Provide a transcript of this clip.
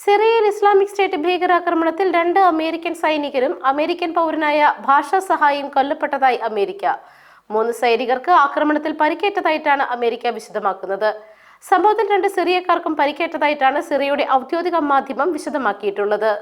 സിറിയയിൽ Islamic state ഭീകരാക്രമണത്തിൽ രണ്ട് അമേരിക്കൻ സൈനികരും അമേരിക്കൻ പൗരനായ ഭാഷാ സഹായിയും കൊല്ലപ്പെട്ടതായി അമേരിക്ക. മൂന്ന് സൈനികർക്ക് ആക്രമണത്തിൽ പരിക്കേറ്റതായിട്ടാണ് അമേരിക്ക വിശദമാക്കുന്നത്. സംഭവത്തിൽ രണ്ട് സിറിയക്കാർക്കും പരിക്കേറ്റതായിട്ടാണ് സിറിയയുടെ ഔദ്യോഗിക മാധ്യമം വിശദമാക്കിയിട്ടുള്ളത്.